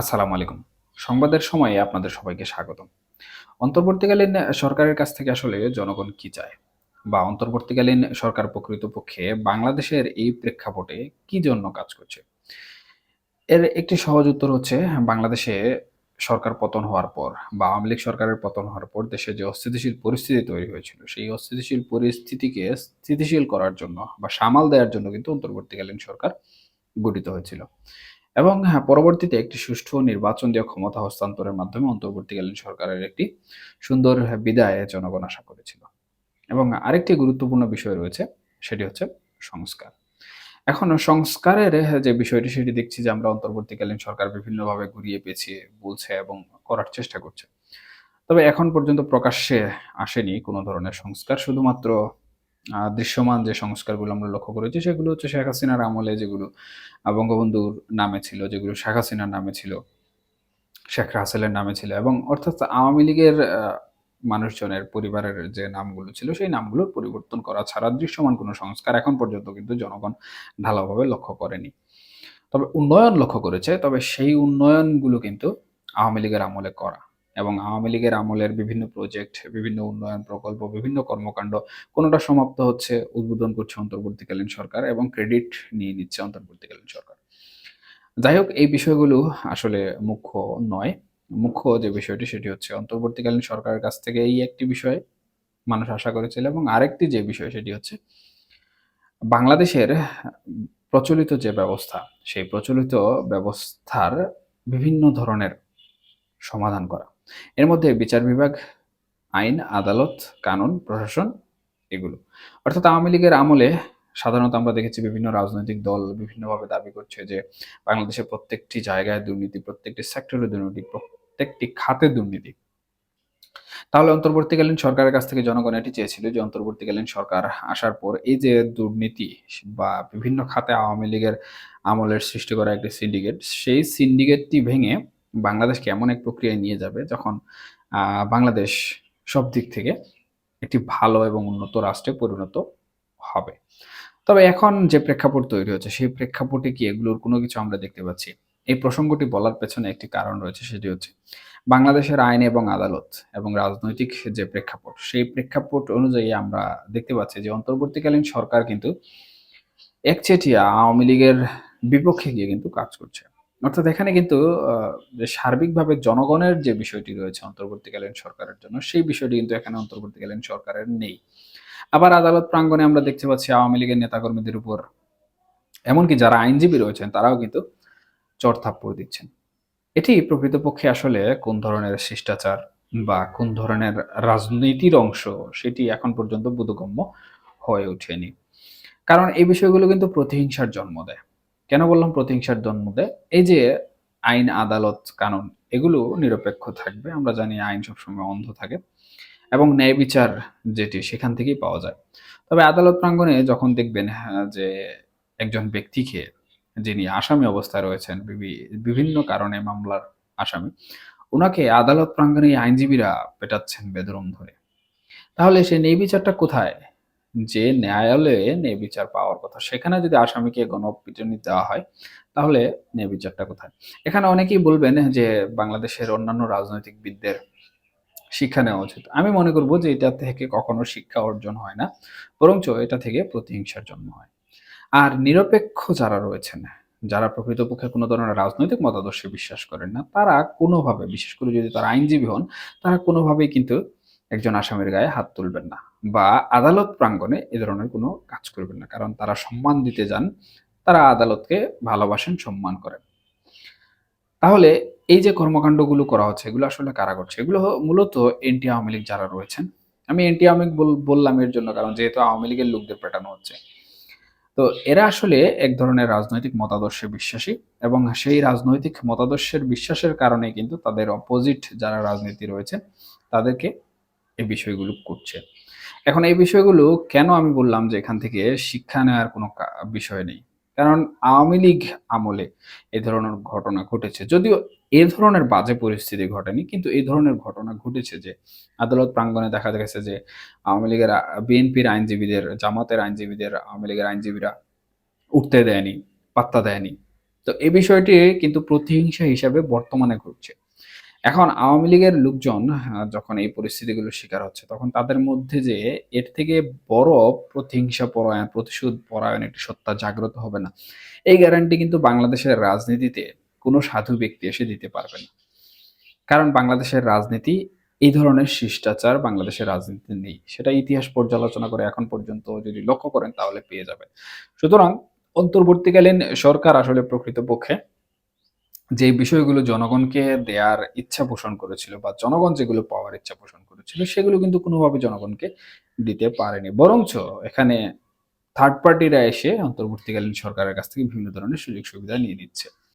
আসসালামু আলাইকুম। সংবাদের সময়ে আপনাদের সবাইকে স্বাগতম। অন্তর্বর্তীকালীন সরকারের কাছ থেকে আসলে জনগণ কি চায়? বা অন্তর্বর্তীকালীন সরকার প্রকৃতপক্ষে বাংলাদেশের এই প্রেক্ষাপটে কি জন্য কাজ করছে? এর একটি সহজ উত্তর হচ্ছে, বাংলাদেশে সরকার পতন হওয়ার পর বা আওয়ামী লীগ সরকারের পতন হওয়ার পর দেশে যে অস্থিতিশীল পরিস্থিতি তৈরি হয়েছিল, সেই অস্থিতিশীল পরিস্থিতিকে স্থিতিশীল করার জন্য বা সামাল দেওয়ার জন্য কিন্তু অন্তর্বর্তীকালীন সরকার গঠিত হয়েছিল। এবং হ্যাঁ, পরবর্তীতে একটি সুষ্ঠু নির্বাচন দিয়ে ক্ষমতা হস্তান্তরের মাধ্যমে অন্তর্বর্তীকালীন সরকারের একটি সুন্দর বিদায় জনগণ আশা করেছিল। এবং আরেকটি গুরুত্বপূর্ণ বিষয় রয়েছে সেটি হচ্ছে সংস্কার। এখন সংস্কারের যে বিষয়টি সেটি দেখছি যে আমরা অন্তর্বর্তীকালীন সরকার বিভিন্নভাবে ঘুরিয়ে পেঁচিয়ে বলছে এবং করার চেষ্টা করছে। তবে এখন পর্যন্ত প্রকাশ্যে আসেনি কোনো ধরনের সংস্কার শুধুমাত্র দৃশ্যমান যে সংস্কারগুলো আমরা লক্ষ্য করেছি, সেগুলো হচ্ছে শেখ হাসিনার আমলে যেগুলো বঙ্গবন্ধুর নামে ছিল, যেগুলো শেখ হাসিনার নামে ছিল, শেখ রাসেলের নামে ছিল এবং অর্থাৎ আওয়ামী লীগের মানুষজনের, পরিবারের যে নামগুলো ছিল, সেই নামগুলোর পরিবর্তন করা ছাড়া দৃশ্যমান কোনো সংস্কার এখন পর্যন্ত কিন্তু জনগণ ঢালাওভাবে লক্ষ্য করেনি। তবে উন্নয়ন লক্ষ্য করেছে, তবে সেই উন্নয়নগুলো কিন্তু আওয়ামী লীগের আমলে করা। এবং আওয়ামী লীগের আমলের বিভিন্ন প্রজেক্ট বিভিন্ন উন্নয়ন প্রকল্প, বিভিন্ন কর্মকাণ্ড, কোনোটা সমাপ্ত হচ্ছে উদ্বোধন করছে অন্তর্বর্তীকালীন সরকার এবং ক্রেডিট নিয়ে নিচ্ছে অন্তর্বর্তীকালীন সরকার। যাই হোক, এই বিষয়গুলো আসলে মুখ্য নয়। মুখ্য যে বিষয়টি, সেটি হচ্ছে অন্তর্বর্তীকালীন সরকারের কাছ থেকে এই একটি বিষয় মানুষ আশা করেছিল এবং আরেকটি যে বিষয়, সেটি হচ্ছে বাংলাদেশের প্রচলিত যে ব্যবস্থা, সেই প্রচলিত ব্যবস্থার বিভিন্ন ধরনের সমাধান করা। এর মধ্যে বিচার বিভাগ, আইন, আদালত, কানুন, প্রশাসন এগুলো। অর্থাৎ আওয়ামী লীগের আমলে সাধারণত আমরা দেখেছি বিভিন্ন রাজনৈতিক দল বিভিন্নভাবে দাবি করছে যে বাংলাদেশের প্রত্যেকটি জায়গায় দুর্নীতি, প্রত্যেকটি সেক্টরে দুর্নীতি, প্রত্যেকটি খাতে দুর্নীতি। তাহলে অন্তর্বর্তীকালীন সরকারের কাছ থেকে জনগণ এটি চেয়েছিল যে অন্তর্বর্তীকালীন সরকার আসার পর এই যে দুর্নীতি বা বিভিন্ন খাতে আওয়ামী লীগের আমলের সৃষ্টি করা একটি সিন্ডিকেট সেই সিন্ডিকেটটি ভেঙে বাংলাদেশকে এমন এক প্রক্রিয়ায় নিয়ে যাবে যখন বাংলাদেশ সব দিক থেকে একটি ভালো এবং উন্নত রাষ্ট্রে পরিণত হবে। তবে এখন যে প্রেক্ষাপট তৈরি হচ্ছে, সেই প্রেক্ষাপটে কি এগুলোর কোনো কিছু আমরা দেখতে পাচ্ছি? এই প্রসঙ্গটি বলার পেছনে একটি কারণ রয়েছে, সেটি হচ্ছে বাংলাদেশের আইন এবং আদালত এবং রাজনৈতিক যে প্রেক্ষাপট, সেই প্রেক্ষাপট অনুযায়ী আমরা দেখতে পাচ্ছি যে অন্তর্বর্তীকালীন সরকার কিন্তু একচেটিয়া আওয়ামী লীগের বিপক্ষে গিয়ে কিন্তু কাজ করছে। অর্থাৎ এখানে কিন্তু সার্বিকভাবে জনগণের যে বিষয়টি রয়েছে অন্তর্বর্তীকালীন সরকারের জন্য, সেই বিষয়টি কিন্তু এখানে অন্তর্বর্তীকালীন সরকারের নেই। আবার আদালত প্রাঙ্গণে আমরা দেখতে পাচ্ছি আওয়ামী লীগের নেতাকর্মীদের উপর, এমনকি যারা আইনজীবী রয়েছেন, তারাও কিন্তু চড়থাপ্পড় দিচ্ছেন। এটি প্রকৃতপক্ষে আসলে কোন ধরনের শিষ্টাচার বা কোন ধরনের রাজনীতির অংশ, সেটি এখন পর্যন্ত বোধগম্য হয়ে ওঠেনি। কারণ এই বিষয়গুলো কিন্তু প্রতিহিংসার জন্ম দেয়। কেন বললাম প্রতিহিংসার দেয় এই যে আইন আদালত কানুন এগুলো নিরপেক্ষ থাকবে। আমরা জানি আইন সবসময় অন্ধ থাকে এবং ন্যায় বিচার যেটি সেখান থেকেই পাওয়া যায়। তবে আদালত প্রাঙ্গণে যখন দেখবেন হ্যাঁ, যে একজন ব্যক্তিকে যিনি আসামি অবস্থায় রয়েছেন বিভিন্ন কারণে মামলার আসামি ওনাকে আদালত প্রাঙ্গণে আইনজীবীরা পেটাচ্ছেন বেদরম ধরে। তাহলে সে ন্যায় বিচারটা কোথায়? যে ন্যায়ালয়ে ন্যায় বিচার পাওয়ার কথা, সেখানে যদি আসামিকে গণপিটুনি দেওয়া হয়, তাহলে ন্যায় বিচারটা কোথায়? এখানে অনেকেই বলবেন যে বাংলাদেশের অন্যান্য রাজনৈতিক রাজনৈতিকবিদদের শিক্ষা নেওয়া উচিত। আমি মনে করব যে এটা থেকে কখনো শিক্ষা অর্জন হয় না, বরঞ্চ এটা থেকে প্রতিহিংসার জন্ম হয়। আর নিরপেক্ষ যারা রয়েছেন, যারা প্রকৃতপক্ষে কোনো ধরনের রাজনৈতিক মতাদর্শে বিশ্বাস করেন না, তারা কোনোভাবে, বিশেষ করে যদি তারা আইনজীবী হন, তারা কোনোভাবেই কিন্তু একজন আসামির গায়ে হাত তুলবেন না বা আদালত প্রাঙ্গণে এ ধরনের কোনো কাজ করবেন না, কারণ তারা সম্মান দিতে যান, তারা আদালতকে ভালোবাসেন, সম্মান করেন। তাহলে এই যে কর্মকাণ্ডগুলো করা হচ্ছে, এগুলো আসলে কারা করছে? এগুলো মূলত এনটি আওয়ামী লীগ যারা রয়েছেন। আমি এনটি আওয়ামী লীগ বল- বললাম এর জন্য, কারণ যেহেতু আওয়ামী লীগের লোকদের পেটানো হচ্ছে। তো এরা আসলে এক ধরনের রাজনৈতিক মতাদর্শে বিশ্বাসী এবং সেই রাজনৈতিক মতাদর্শের বিশ্বাসের কারণে কিন্তু তাদের অপোজিট যারা রাজনীতি রয়েছে, তাদেরকে এই বিষয়গুলো করছে। এখন এই বিষয়গুলো কেন আমি বললাম যে এখান থেকে শিক্ষা নেওয়ার কোনো বিষয় নেই? কারণ আওয়ামী লীগ আমলে এ ধরনের ঘটনা ঘটেছে। যদিও এ ধরনের বাজে পরিস্থিতি ঘটেনি, কিন্তু এই ধরনের ঘটনা ঘটেছে যে আদালত প্রাঙ্গণে দেখা গেছে যে আওয়ামী লীগের বিএনপির আইনজীবীদের, জামাতের আইনজীবীদের, আওয়ামী লীগের আইনজীবীরা উঠতে দেয়নি, পাত্তা দেয়নি। তো এ বিষয়টি কিন্তু প্রতিহিংসা হিসাবে বর্তমানে ঘটছে। এখন আওয়ামী লীগের লোকজন যখন এই পরিস্থিতিগুলোর শিকার হচ্ছে, তখন তাদের মধ্যে যে এর থেকে বড় প্রতিহিংসা পরায়ণ, প্রতিশোধ পরায়ণ একটি সত্তা জাগ্রত হবে না। এই গ্যারান্টি কিন্তু বাংলাদেশের রাজনীতিতে কোনো সাধু ব্যক্তি এসে দিতে পারবে না। কারণ বাংলাদেশের রাজনীতি, এই ধরনের শিষ্টাচার বাংলাদেশের রাজনীতি নেই। সেটা ইতিহাস পর্যালোচনা করে এখন পর্যন্ত যদি লক্ষ্য করেন তাহলে পেয়ে যাবেন। সুতরাং অন্তর্বর্তীকালীন সরকার আসলে প্রকৃতপক্ষে যে বিষয়গুলো জনগণকে দেয়ার ইচ্ছা পোষণ করেছিল বা জনগণ যেগুলো পাওয়ার ইচ্ছা পোষণ করেছিল, সেগুলো কিন্তু কোনোভাবে জনগণকে দিতে পারেনি। বরঞ্চ এখানে থার্ড পার্টিরা এসে অন্তর্বর্তীকালীন সরকারের কাছ থেকে বিভিন্ন ধরনের সুযোগ সুবিধা নিয়ে নিচ্ছে।